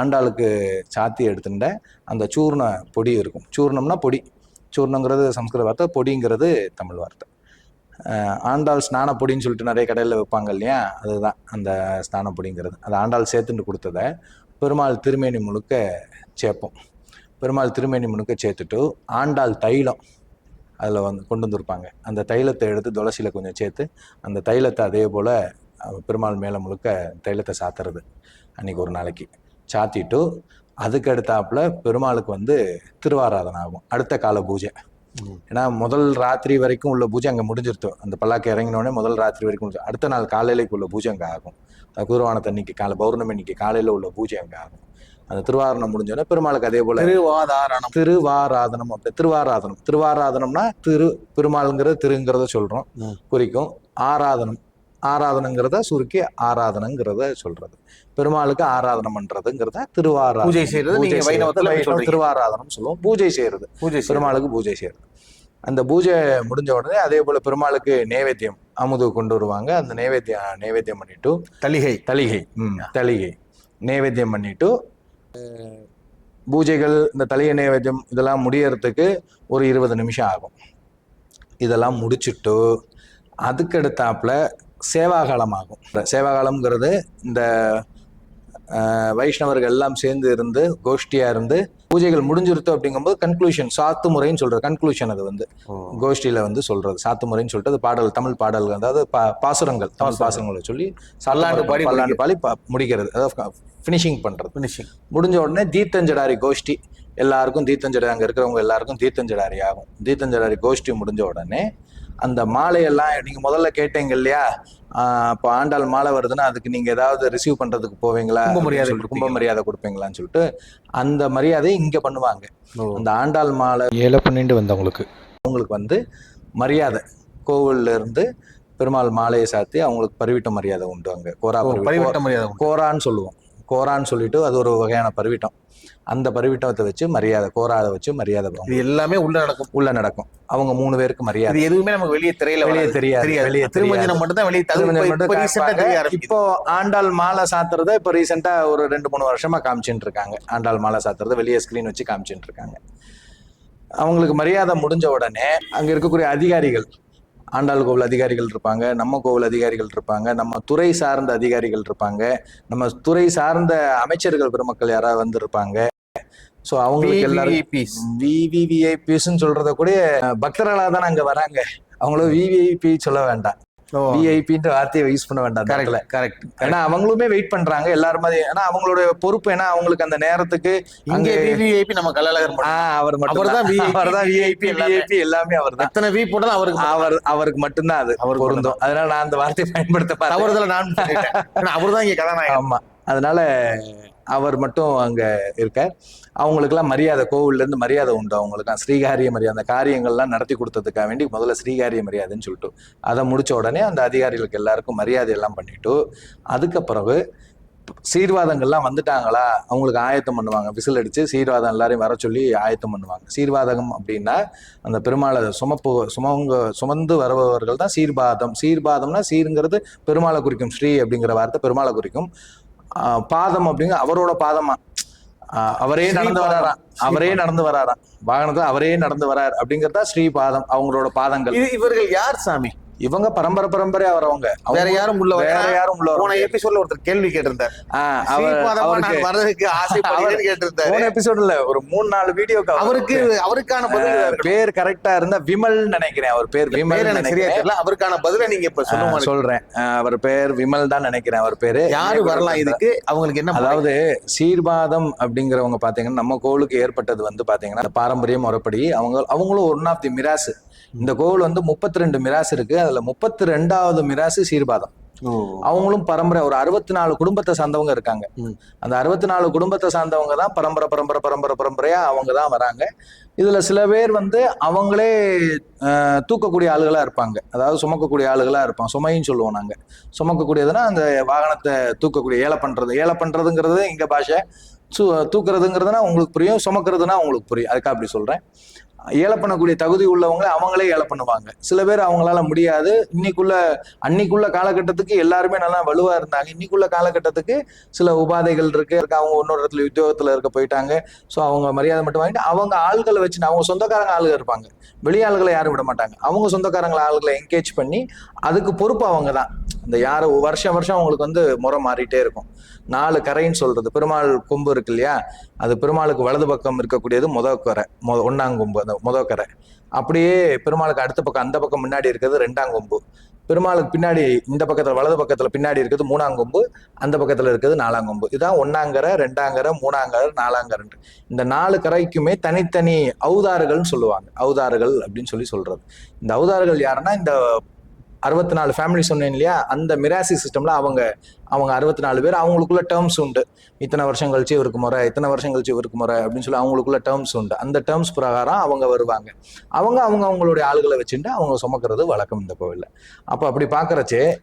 ஆண்டாளுக்கு சாத்தி எடுத்துட்ட அந்த சூர்ண பொடி இருக்கும். சூர்ணம்னா பொடி. சூர்ணங்கிறது சம்ஸ்கிருத வார்த்தை பொடிங்கிறது தமிழ் வார்த்தை. ஆண்டாள் ஸ்நான பொடின்னு சொல்லிட்டு நிறைய கடையில் வைப்பாங்க இல்லையா? அதுதான் அந்த ஸ்நானப்பொடிங்கிறது. அது ஆண்டாள் சேர்த்துட்டு கொடுத்ததை பெருமாள் திருமேனி முழுக்க சேர்ப்போம். பெருமாள் திருமேனி முழுக்க சேர்த்துட்டு ஆண்டாள் தைலம் அதில் வந்து கொண்டு வந்திருப்பாங்க. அந்த தைலத்தை எடுத்து துளசியில் கொஞ்சம் சேர்த்து அந்த தைலத்தை அதே போல் பெருமாள் மேலே முழுக்க தைலத்தை சாத்துறது அன்றைக்கி ஒரு நாளைக்கு. சாத்திட்டு அதுக்கு அடுத்தாப்புல பெருமாளுக்கு வந்து திருவாராதனை ஆகும். அடுத்த கால பூஜை. ஏன்னா முதல் ராத்திரி வரைக்கும் உள்ள பூஜை அங்கே முடிஞ்சிருத்தோம் அந்த பல்லாக்கு இறங்கினோடனே முதல் ராத்திரி வரைக்கும் முடிஞ்சு அடுத்த நாள் காலையிலைக்கு உள்ள பூஜை அங்கே ஆகும். அது குதிரவானத்தன்னைக்கு காலை பௌர்ணமி அன்னைக்கு காலையில் உள்ள பூஜை அங்கே ஆகும். அந்த திருவாரணம் முடிஞ்சோடனே பெருமாளுக்கு அதே போல
திருவாதாரணம்.
திருவாராதனம் அப்படி திருவாராதனம். திருவாராதனம்னா திரு பெருமாளுங்கிறது திருங்கிறத சொல்றோம். குறிக்கும். ஆராதனம். ஆராதனங்கிறத சுருக்கி ஆராதனங்கிறத சொல்றது. பெருமாளுக்கு ஆராதனம் பண்றதுங்கிறத திருவாராதனம்
பூஜை செய்யறது.
திருவாராதனம் சொல்லுவோம். பூஜை செய்யறது.
பூஜை.
பெருமாளுக்கு பூஜை செய்யறது. அந்த பூஜை முடிஞ்ச உடனே அதே போல பெருமாளுக்கு நேவேத்தியம் அமுது கொண்டு வருவாங்க. அந்த நேவேத்தியம் நேவேத்தியம் பண்ணிட்டு
தலிகை.
தளிகை ம் தளிகை நேவேத்தியம் பண்ணிட்டு பூஜைகள் இந்த தளிகை நேவேத்தியம் இதெல்லாம் முடியறதுக்கு ஒரு இருபது நிமிஷம் ஆகும். இதெல்லாம் முடிச்சுட்டு அதுக்கடுத்தாப்புல சேவாகாலம் ஆகும் இந்த சேவாகாலம்ங்கிறது இந்த வைஷ்ணவர்கள் எல்லாம் சேர்ந்து இருந்து கோஷ்டியா இருந்து பூஜைகள் முடிஞ்சிருத்து அப்படிங்கும்போது கன்க்ளூஷன் சாத்து முறைன்னு சொல்றது கன்க்ளூஷன் அது வந்து. கோஷ்டியில வந்து சொல்றது சாத்து முறைன்னு சொல்லிட்டு அது பாடல் தமிழ் பாடல்கள் அதாவது பா- பாசுரங்கள் தமிழ் பாசுரங்களை. சொல்லி
பல்லாண்டு பாடி
பல்லாண்டு பாடி முடிக்கிறது. அதாவது ஃபினிஷிங் பண்றது.
ஃபினிஷிங்
முடிஞ்ச உடனே தீர்த்தஞ்சடாரி கோஷ்டி எல்லாருக்கும் தீர்த்தஞ்சடாரி அங்க இருக்கிறவங்க எல்லாருக்கும் தீர்த்தஞ்சடாரி ஆகும். தீர்த்தஞ்சடாரி கோஷ்டி முடிஞ்ச உடனே அந்த மாலையெல்லாம் நீங்க முதல்ல கேட்டீங்க இல்லையா? இப்போ ஆண்டாள் மாலை வருதுன்னா அதுக்கு நீங்க ஏதாவது ரிசீவ் பண்றதுக்கு போவீங்களா?
கும்ப மரியாதை
கும்ப? மரியாதை கொடுப்பீங்களான்னு சொல்லிட்டு அந்த மரியாதையை இங்க பண்ணுவாங்க. அந்த ஆண்டாள் மாலை
ஏழை பண்ணிட்டு வந்தவங்களுக்கு.
அவங்களுக்கு வந்து மரியாதை. கோவில்ல இருந்து பெருமாள் மாலையை சாத்தி அவங்களுக்கு பரிவிட்ட மரியாதை உண்டு அங்க. கோரா. கோரான்னு சொல்லுவோம். கோரான்னு சொல்லிட்டு அது ஒரு வகையான பரிவிட்டம். அந்த பரிவிட்டத்தை வச்சு மரியாதை கோராதை வச்சு மரியாதை.
இது எல்லாமே உள்ள நடக்கும்.
உள்ள நடக்கும். அவங்க மூணு பேருக்கு மரியாதை.
எதுவுமே நமக்கு வெளியே திரையில
வெளியே. தெரியாது வெளியே
திருமஞ்சனம் மட்டும் தான் வெளியே தகுதி இப்போ
ஆண்டாள் மாலை சாத்துறத இப்போ ரீசெண்டா ஒரு ரெண்டு மூணு வருஷமா காமிச்சுட்டு இருக்காங்க. ஆண்டாள் மாலை சாத்துறத வெளியே ஸ்கிரீன் வச்சு காமிச்சுட்டு இருக்காங்க. அவங்களுக்கு மரியாதை முடிஞ்ச உடனே அங்க இருக்கக்கூடிய அதிகாரிகள் ஆண்டாள் கோவில் அதிகாரிகள் இருப்பாங்க நம்ம கோவில் அதிகாரிகள் இருப்பாங்க நம்ம துறை சார்ந்த அதிகாரிகள் இருப்பாங்க நம்ம துறை சார்ந்த அமைச்சர்கள் பெருமக்கள் யாராவது வந்திருப்பாங்க. ஸோ அவங்களுக்கு எல்லாரும். விவிவிஐபிஸ்ன்னு சொல்றத கூட பக்தர்களாக தானே அங்க வராங்க. அவங்களும் விவிஐபி சொல்ல வேண்டாம். விஐபின்ற வார்த்தையை யூஸ் பண்ண வேண்டாம்
correct, correct.
ஏன்னா அவங்களுமே வெயிட் பண்றாங்க. எல்லாரும் ஏன்னா அவங்களோட பொறுப்பு ஏன்னா அவங்களுக்கு அந்த நேரத்துக்கு
இங்கே VVIP நம்ம.
ஆ, அவர் மட்டும்
அவர்தான் VIP,
அவர்தான் விஐபி
எல்லாமே.
விஐபி எல்லாமே அவர்தான்.
எத்தனை V போட்டாலும் அவருக்கு
அவர் அவருக்கு மட்டும்தான் அது
அவருக்கு
பொருந்தும். அதனால நான் அந்த வார்த்தையை பயன்படுத்த
தவறுதல நான். ஏன்னா அவர்தான் இங்க கதாநாயகன்.
ஆமா. அதனால அவர் மட்டும் அங்க இருக்கார். அவங்களுக்குலாம் மரியாதை கோவில்லேருந்து மரியாதை உண்டு அவங்களுக்கு ஸ்ரீகாரிய மரியாதை அந்த காரியங்கள்லாம் நடத்தி கொடுத்ததுக்காக வேண்டி முதல்ல ஸ்ரீகாரிய மரியாதைன்னு சொல்லிட்டு அதை முடித்த உடனே அந்த அதிகாரிகளுக்கு எல்லாருக்கும் மரியாதை எல்லாம் பண்ணிட்டு அதுக்கு பிறகு சீர்வாதங்கள்லாம் வந்துட்டாங்களா? அவங்களுக்கு ஆயத்தம் பண்ணுவாங்க. விசில் அடித்து சீர்வாதம் எல்லாரையும் வர சொல்லி ஆயத்தம் பண்ணுவாங்க. சீர்வாதகம் அப்படின்னா அந்த பெருமாளை சுமப்பு சுமங்க சுமந்து வருபவர்கள் தான் சீர்பாதம். சீர்பாதம்னா சீருங்கிறது பெருமாளை குறிக்கும். ஸ்ரீ அப்படிங்கிற வார்த்தை பெருமாளை குறிக்கும். பாதம் அப்படிங்க அவரோட பாதமா? அவரே நடந்து. வராராம் அவரே நடந்து வராராம் வாகனத்துல அவரே நடந்து வரார். அப்படிங்கறதா ஸ்ரீபாதம் அவங்களோட பாதங்கள்.
இவர்கள் யார் சாமி?
இவங்க பரம்பரை பரம்பரையா வரவங்க.
வேற யாரும் உள்ள
வேற யாரும் உள்ள
போன. எபிசோட்ல ஒருத்தர் கேள்வி கேட்டிருந்தார்.
அவர்
வர்றதுக்கு ஆசைப்படுகிறேன்னு கேட்டிருந்தாரு.
போன எபிசோட்ல ஒரு மூணு நாலு வீடியோக்கு
அவருக்கு அவருக்கான பதில்.
பேர் கரெக்டா இருந்தா விமல் நினைக்கிறேன் அவர் பேர். விமல்
எனக்கு சரியா தெரியல. அவருக்கான பதில நீங்க இப்ப சொல்லுங்க
சொல்றேன். அவர் பேர் விமல் தான் நினைக்கிறேன் அவர் பேரு.
யாரு வரலாம் இதுக்கு? அவங்களுக்கு என்ன
அதாவது சீர்பாதம் அப்படிங்கிறவங்க பாத்தீங்கன்னா நம்ம கோவிலுக்கு ஏற்பட்டது வந்து பாத்தீங்கன்னா பாரம்பரிய முறைப்படி அவங்க அவங்களும் ஒன் ஆஃப் தி மிராசு இந்த கோவில் வந்து முப்பத்தி ரெண்டு மிராசு இருக்கு. அதுல முப்பத்தி ரெண்டாவது மிராசு சீர்பாதம். அவங்களும் பரம்பரை ஒரு அறுபத்தி நாலு குடும்பத்தை சார்ந்தவங்க இருக்காங்க. அந்த அறுபத்தி நாலு குடும்பத்தை சார்ந்தவங்க தான் பரம்பரை பரம்பரை பரம்பரை பரம்பரையா அவங்க தான் வராங்க. இதுல சில பேர் வந்து அவங்களே தூக்கக்கூடிய ஆளுகளா இருப்பாங்க. அதாவது சுமக்கக்கூடிய ஆளுகளா இருப்பாங்க. சுமைன்னு சொல்லுவோம் நாங்க. சுமக்கக்கூடியதுன்னா அந்த வாகனத்தை தூக்கக்கூடிய ஏல பண்றது. ஏல பண்றதுங்கிறது இங்க பாஷை. தூக்குறதுங்கிறதுனா உங்களுக்கு புரியும். சுமக்கிறதுனா உங்களுக்கு புரியும். அதுக்காக அப்படி சொல்றேன். ஏல பண்ணக்கூடிய தகுதி உள்ளவங்க அவங்களே ஏல பண்ணுவாங்க சில பேர் அவங்களால முடியாது. இன்னைக்குள்ள அன்னைக்குள்ள காலகட்டத்துக்கு எல்லாருமே நல்லா வலுவா இருந்தாங்க. இன்னைக்குள்ள காலகட்டத்துக்கு சில உபாதைகள் இருக்கு. அவங்க இன்னொரு இடத்துல உத்தியோகத்துல இருக்க போயிட்டாங்க. ஸோ அவங்க மரியாதை மட்டும் வாங்கிட்டு அவங்க ஆள்களை வச்சு அவங்க சொந்தக்காரங்க ஆளுங்க இருப்பாங்க. வெளியாள்களை ஆளுகளை யாரும் விட மாட்டாங்க. அவங்க சொந்தக்காரங்களை ஆளுகளை என்கேஜ் பண்ணி அதுக்கு பொறுப்பு அவங்க தான். இந்த யாரு வருஷம் வருஷம் அவங்களுக்கு வந்து முறை மாறிட்டே இருக்கும். நாலு கரைன்னு சொல்றது. பெருமாள் கொம்பு இருக்கு இல்லையா? அது பெருமாளுக்கு வலது பக்கம் இருக்கக்கூடியது முத கரை. முத ஒன்னாங்கொம்பு அந்த அந்த முதக்கரை அப்படியே பெருமாளுக்கு அடுத்த பக்கம் அந்த பக்கம் முன்னாடி இருக்கிறது ரெண்டாம் கொம்பு. பெருமாளுக்கு பின்னாடி இந்த பக்கத்துல வலது பக்கத்துல பின்னாடி இருக்கிறது மூணாம் கொம்பு அந்த பக்கத்துல இருக்கிறது நாலாம் கொம்பு. இதான் ஒன்னாங்கரை ரெண்டாங்கரை மூணாங்கரை நாலாங்கரை இந்த நாலு கரைக்குமே தனித்தனி அவுதாறுகள்னு சொல்லுவாங்க. அவுதாறுகள் அப்படின்னு சொல்லி சொல்றது. இந்த அவுதாறுகள் யாருன்னா இந்த அறுபத்தி நாலு ஃபேமிலி சொன்னேன் இல்லையா? அந்த மிராசி சிஸ்டம்ல அவங்க அவங்க அறுபத்தி நாலு பேர் அவங்களுக்குள்ள டேர்ம்ஸ் உண்டு. இத்தனை வருஷம் கழிச்சு இவருக்கு முறை இத்தனை வருஷம் கழிச்சு இவருக்கு முறை அப்படின்னு சொல்லி அவங்களுக்குள்ள டேர்ம்ஸ் உண்டு. அந்த டேர்ம்ஸ் பிரகாரம் அவங்க வருவாங்க. அவங்க அவங்க அவங்களுடைய ஆளுகளை வச்சுட்டு அவங்க சுமக்கிறது வழக்கம் இந்த கோவில்ல. அப்போ அப்படி பார்க்குறச்சே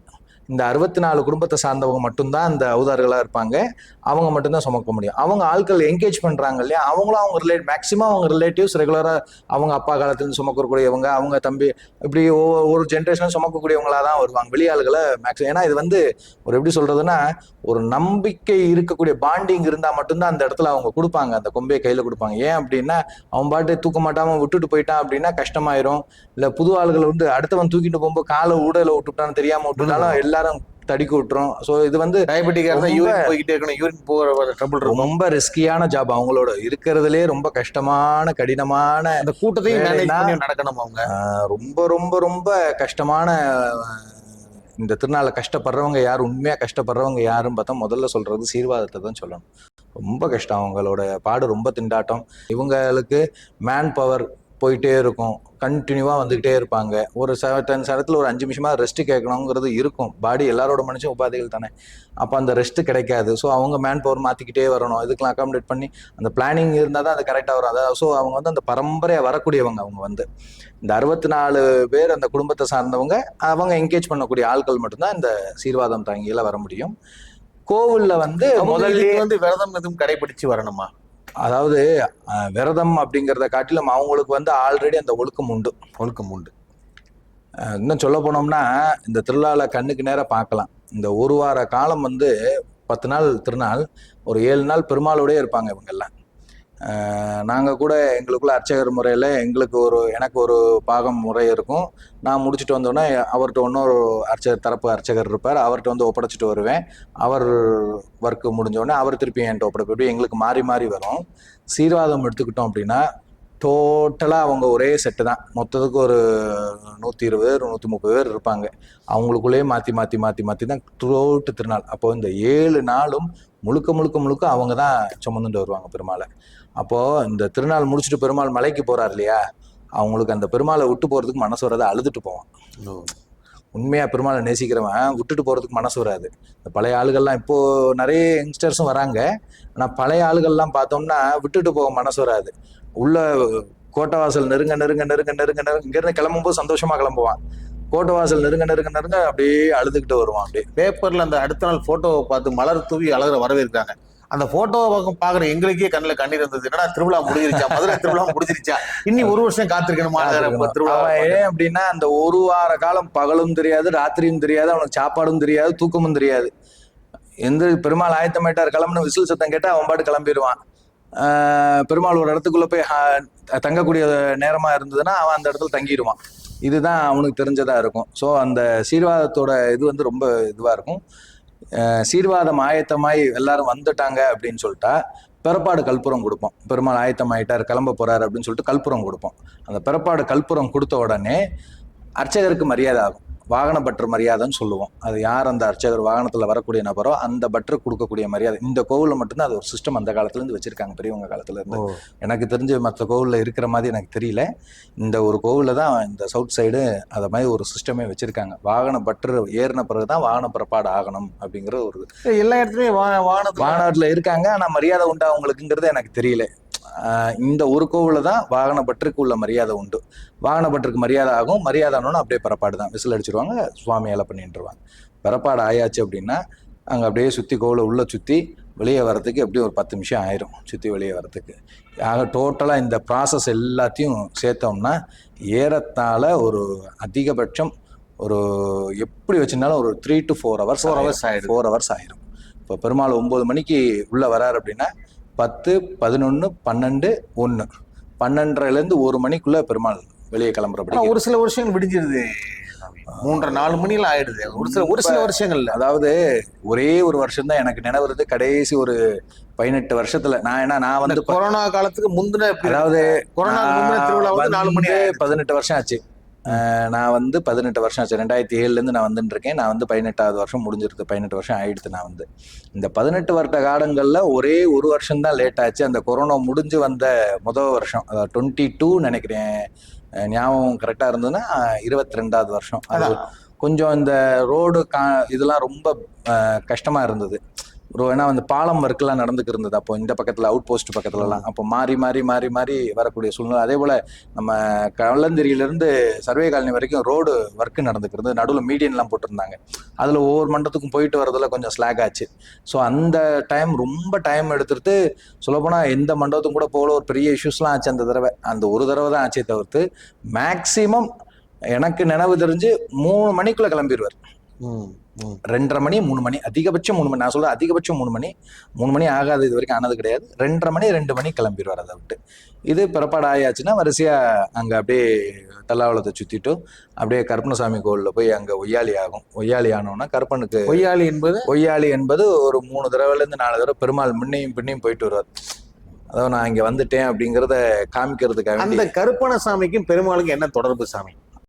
இந்த அறுபத்தி நாலு குடும்பத்தை சார்ந்தவங்க மட்டும்தான் அந்த அவதார்களாக இருப்பாங்க. அவங்க மட்டும்தான் சுமக்க முடியும். அவங்க ஆட்கள் என்கேஜ் பண்ணுறாங்க இல்லையா? அவங்களும் அவங்க ரிலேட் மேக்ஸிமம் அவங்க ரிலேட்டிவ்ஸ் ரெகுலராக அவங்க அப்பா காலத்துலேருந்து சுமக்கக்கூடியவங்க அவங்க தம்பி இப்படி ஒவ்வொரு ஒரு ஜென்ரேஷனும் சுமக்கக்கூடியவங்களா தான் வருவாங்க. வெளியாளுகளை மேக்ஸிமம் ஏன்னா இது வந்து ஒரு எப்படி சொல்றதுன்னா ஒரு நம்பிக்கை இருக்கக்கூடிய பாண்டிங் இருந்தால் மட்டும்தான் அந்த இடத்துல அவங்க கொடுப்பாங்க. அந்த கொம்பையை கையில் கொடுப்பாங்க. ஏன் அப்படின்னா அவன் பாட்டு தூக்க மாட்டாம விட்டுட்டு போயிட்டான் அப்படின்னா கஷ்டமாயிரும். இல்லை புது ஆளுகள் வந்து அடுத்தவன் தூக்கிட்டு போகும்போது காலை உடலை விட்டுட்டான்னு தெரியாம விட்டுட்டாலும் எல்லாரும் தடிக்க விட்டுரும். ஸோ இது வந்து
டயபெட்டிக்கா இருந்தா
ரொம்ப-
யூரின் போய்கிட்டே இருக்கணும். யூரின் போகிற ட்ரபிள்
ரொம்ப ரிஸ்கியான ஜாப் அவங்களோட. இருக்கிறதுலே ரொம்ப கஷ்டமான கடினமான
அந்த கூட்டத்தையும் நடக்கணும் அவங்க.
ரொம்ப ரொம்ப ரொம்ப கஷ்டமான இந்த திருநாளை கஷ்டப்படுறவங்க யார்? உண்மையா கஷ்டப்படுறவங்க யாருன்னு பார்த்தா முதல்ல சொல்றது சீர்வாதத்தை தான் சொல்லணும். ரொம்ப கஷ்டம் அவங்களோட பாடு ரொம்ப திண்டாட்டம். இவங்களுக்கு மேன் பவர் போயிட்டே இருக்கும். கண்டினியூவாக வந்துக்கிட்டே இருப்பாங்க. ஒரு செவன் நேரத்தில் ஒரு அஞ்சு நிமிஷமா ரெஸ்ட் கேட்கணுங்கிறது இருக்கும். பாடி எல்லாரோட மனுஷன் உபாதைகள் தானே. அப்போ அந்த ரெஸ்ட் கிடைக்காது. ஸோ அவங்க மேன் பவர் மாற்றிக்கிட்டே வரணும். இதுக்கெல்லாம் அகாமடேட் பண்ணி அந்த பிளானிங் இருந்தால் தான் அது கரெக்டாக வரும். அதாவது ஸோ அவங்க வந்து அந்த பரம்பரையாக வரக்கூடியவங்க அவங்க வந்து. இந்த அறுபத்தி நாலு பேர் அந்த குடும்பத்தை சார்ந்தவங்க அவங்க என்கேஜ் பண்ணக்கூடிய ஆட்கள் மட்டும்தான் இந்த சீர்வாதம் தாங்கியில வர முடியும். கோவில்ல வந்து
முதல்ல
முதல்ல
வந்து விரதம் எதுவும் கடைபிடிச்சு வரணுமா?
அதாவது விரதம் அப்படிங்கிறத காட்டிலும் அவங்களுக்கு வந்து ஆல்ரெடி அந்த ஒழுக்கம் உண்டு.
ஒழுக்கம் உண்டு.
இன்னும் சொல்ல போனோம்னா இந்த திருவிழாவில் கண்ணுக்கு நேரா பார்க்கலாம். இந்த ஒரு வார காலம் வந்து பத்து நாள் திருநாள் ஒரு ஏழு நாள் பெருமாளோடயே இருப்பாங்க இவங்க எல்லாம் நாங்கள் கூட எங்களுக்குள்ள அர்ச்சகர் முறையில் எங்களுக்கு ஒரு எனக்கு ஒரு பாகம் முறை இருக்கும். நான் முடிச்சுட்டு வந்தோடனே அவர்கிட்ட இன்னொரு அர்ச்சகர் தரப்பு அர்ச்சகர் இருப்பார். அவர்கிட்ட வந்து ஒப்படைச்சிட்டு வருவேன். அவர் ஒர்க்கு முடிஞ்சோடனே அவர் திருப்பி என்கிட்ட ஒப்படைப்பு. இப்படி எங்களுக்கு மாறி மாறி வரும். சீர்வாதம் எடுத்துக்கிட்டோம் அப்படின்னா டோட்டலாக அவங்க ஒரே செட்டு தான். மொத்தத்துக்கு ஒரு நூற்றி இருபது பேர் நூற்றி முப்பது பேர் இருப்பாங்க. அவங்களுக்குள்ளேயே மாற்றி மாற்றி மாற்றி மாற்றி தான் த்ரூஅவுட் திருநாள். அப்போ இந்த ஏழு நாளும் முழுக்க முழுக்க முழுக்க அவங்க தான் சுமந்துட்டு வருவாங்க பெருமாளை. அப்போது இந்த திருநாள் முடிச்சுட்டு பெருமாள் மலைக்கு போகிறார் இல்லையா? அவங்களுக்கு அந்த பெருமாளை விட்டு போகிறதுக்கு மனசு வராது அழுதுட்டு போவான். உண்மையாக பெருமாளை நேசிக்கிறவன் விட்டுட்டு போகிறதுக்கு மனசு வராது. இந்த பழைய ஆளுகள்லாம் இப்போது நிறைய யங்ஸ்டர்ஸும் வராங்க. ஆனால் பழைய ஆளுகள்லாம் பார்த்தோம்னா விட்டுட்டு போக மனசு வராது. உள்ள கோட்டவாசல் நெருங்க நெருங்க நெருங்க நெருங்க நெருங்க இங்கேருந்து கிளம்பும்போது சந்தோஷமா கிளம்புவான். கோட்டவாசல் நெருங்க நெருங்க நெருங்க அப்படியே அழுதுகிட்டு வருவான் அப்படியே.
பேப்பர்ல அந்த அடுத்த நாள் போட்டோவை பார்த்து மலர் தூவி அழகிற வரவேற்காங்க அந்த போட்டோவை பார்க்கும் பாக்குற எங்களுக்கே கண்ணுல கண்ணீர் இருந்தது. என்னடா திருவிழா முடிஞ்சிருச்சா? மதுரை திருவிழா முடிஞ்சிருச்சா? இன்னி ஒரு வருஷம் காத்திருக்கணுமா? திருவிழா
ஏன் அப்படின்னா அந்த ஒரு வார காலம் பகலும் தெரியாது ராத்திரியும் தெரியாது அவனுக்கு சாப்பாடும் தெரியாது தூக்கமும் தெரியாது. எந்த பெருமாள் ஆயத்தமாயிட்டார் கிளம்புன விசில் சத்தம் கேட்டா அவன் பாட்டு கிளம்பிடுவான் பெருமாள் ஒரு இடத்துக்குள்ள போய் தங்கக்கூடிய நேரமா இருந்ததுன்னா அவன் அந்த இடத்துல தங்கிடுவான் இதுதான் அவனுக்கு தெரிஞ்சதா இருக்கும். ஸோ அந்த சீர்வாதத்தோட இது வந்து ரொம்ப இதுவா இருக்கும். சீர்வாதம் ஆயத்தமாய் எல்லாரும் வந்துட்டாங்க அப்படின்னு சொல்லிட்டா பிறப்பாடு கற்பூரம் கொடுப்போம். பெருமாள் ஆயத்தமாயிட்டார் கிளம்ப போறாரு அப்படின்னு சொல்லிட்டு கற்பூரம் கொடுப்போம். அந்த பிறப்பாடு கற்பூரம் கொடுத்த உடனே அர்ச்சகருக்கு மரியாதை ஆகும். வாகன பற்று மரியாதைன்னு சொல்லுவோம். அது யார் அந்த அர்ச்சகர் வாகனத்தில் வரக்கூடிய நபரோ அந்த பற்று கொடுக்கக்கூடிய மரியாதை. இந்த கோவிலில் மட்டும்தான் அது ஒரு சிஸ்டம் அந்த காலத்துல இருந்து வச்சிருக்காங்க பெரியவங்க காலத்துல இருந்து
ஓ.
எனக்கு தெரிஞ்சு மற்ற கோவிலில் இருக்கிற மாதிரி எனக்கு தெரியல. இந்த ஒரு கோவிலில் தான் இந்த சவுத் சைடு அதை மாதிரி ஒரு சிஸ்டமே வச்சிருக்காங்க. வாகன பற்று ஏறின பிறகு தான் வாகன புறப்பாடு ஆகணும் அப்படிங்கிற ஒரு
எல்லா இடத்துலயும்
வாகனத்தில் இருக்காங்க. ஆனால் மரியாதை உண்டா அவங்களுக்குங்கிறது எனக்கு தெரியல. இந்த ஒரு கோவிலில் தான் வாகன பற்றுக்கு உள்ள மரியாதை உண்டு. வாகன பற்றுக்கு மரியாதை ஆகும். மரியாதை ஆனோன்னு அப்படியே பிறப்பாடு தான். விசில் அடிச்சிருவாங்க சுவாமி ஏலை பண்ணிட்டுருவாங்க பிறப்பாடு ஆயாச்சு அப்படின்னா அங்கே அப்படியே சுற்றி கோவிலை உள்ளே சுற்றி வெளியே வரதுக்கு எப்படியும் ஒரு பத்து நிமிஷம் ஆயிரும் சுற்றி வெளியே வரதுக்கு ஆக டோட்டலாக இந்த ப்ராசஸ் எல்லாத்தையும் சேர்த்தோம்னா ஏறத்தாழ ஒரு அதிகபட்சம் ஒரு எப்படி வச்சிருந்தாலும் ஒரு three to four hours
four hours ஆயிடுது.
ஃபோர் ஹவர்ஸ் ஆயிரும். இப்போ பெருமாள் ஒம்பது மணிக்கு உள்ளே வராரு அப்படின்னா பத்து பதினொன்று பன்னெண்டு ஒன்று பன்னெண்டரைலேருந்து ஒரு மணிக்குள்ள பெருமாள் வெளியே கிளம்புறபடி
ஆனா ஒரு சில வருஷங்கள் விடிஞ்சிருது சாமி. மூன்றரை நாலு மணிலாம் ஆயிடுது ஒரு சில ஒரு சில வருஷங்கள்ல
அதாவது ஒரே ஒரு வருஷம் தான் எனக்கு நினைவுறது கடைசி ஒரு பதினெட்டு வருஷத்துல நான் ஏன்னா நான் வந்து
கொரோனா காலத்துக்கு முந்தின.
அதாவது
கொரோனா திருவிழா வந்து நாலு மணி.
பதினெட்டு வருஷம் ஆச்சு நான் வந்து பதினெட்டு வருஷம் ஆச்சு. ரெண்டாயிரத்தி ஏழுல இருந்து நான் வந்துட்டு இருக்கேன் நான் வந்து பதினெட்டாவது வருஷம் முடிஞ்சிருக்கு. பதினெட்டு வருஷம் ஆயிடுத்து நான் வந்து. இந்த பதினெட்டு வருட காலங்கள்ல ஒரே ஒரு வருஷம் தான் லேட் ஆச்சு. அந்த கொரோனா முடிஞ்சு வந்த முதல் வருஷம் அதாவது டுவெண்ட்டி டூ நினைக்கிறேன் ஞாபகம் கரெக்டா இருந்ததுன்னா இருபத்தி ரெண்டாவது வருஷம். அது. கொஞ்சம் இந்த ரோடு கா இதெல்லாம் ரொம்ப அஹ், கஷ்டமா இருந்தது. ஒரு ஏன்னா அந்த பாலம் ஒர்க்லாம் நடந்துக்கு இருந்தது. அப்போ இந்த பக்கத்தில் அவுட் போஸ்ட் பக்கத்துலலாம். அப்போ மாறி மாறி மாறி மாறி வரக்கூடிய சூழ்நிலை. அதே போல் நம்ம கள்ளந்திரியிலிருந்து சர்வே காலனி வரைக்கும் ரோடு ஒர்க்கு நடந்துக்கிறது நடுவில் மீடியன்லாம் போட்டிருந்தாங்க. அதில் ஒவ்வொரு மண்டபத்துக்கும் போயிட்டு வரதில் கொஞ்சம் ஸ்லாக் ஆச்சு. ஸோ அந்த டைம் ரொம்ப டைம் எடுத்துட்டு சொல்லப்போனால் எந்த மண்டபத்துக்கும் கூட போகல. ஒரு பெரிய இஷ்யூஸ்லாம் ஆச்சு அந்த தடவை. அந்த ஒரு தடவை தான் ஆச்சே தவிர்த்து மேக்சிமம் எனக்கு நினைவு தெரிஞ்சு மூணு மணிக்குள்ளே கிளம்பிடுவார் ரெண்டரை மணி மூணு மணி அதிகபட்சம் மூணு மணி. நான் சொல்றேன் அதிகபட்சம் மூணு மணி. மூணு மணி ஆகாது இது வரைக்கும் ஆனது கிடையாது. ரெண்டரை மணி ரெண்டு மணி கிளம்பிடுவார் அதை விட்டு. இது பிறப்பாடு ஆயாச்சுன்னா வரிசையா அங்க அப்படியே தல்லாவளத்தை சுத்திட்டு அப்படியே கருப்பணசாமி கோவில்ல போய் அங்க ஒய்யாளி ஆகும். ஒய்யாளி ஆனோன்னா கருப்பனுக்கு
பொய்யாளி என்பது?
ஒய்யாளி என்பது ஒரு மூணு தடவைல இருந்து நாலு தடவை பெருமாள் முன்னையும் பின்னையும் போயிட்டு வருவார். அதாவது நான் இங்க வந்துட்டேன் அப்படிங்கிறத காமிக்கிறதுக்காக
அந்த
வேண்டி.
கருப்பண சாமிக்கும் பெருமாளுக்கும் என்ன தொடர்பு சாமி?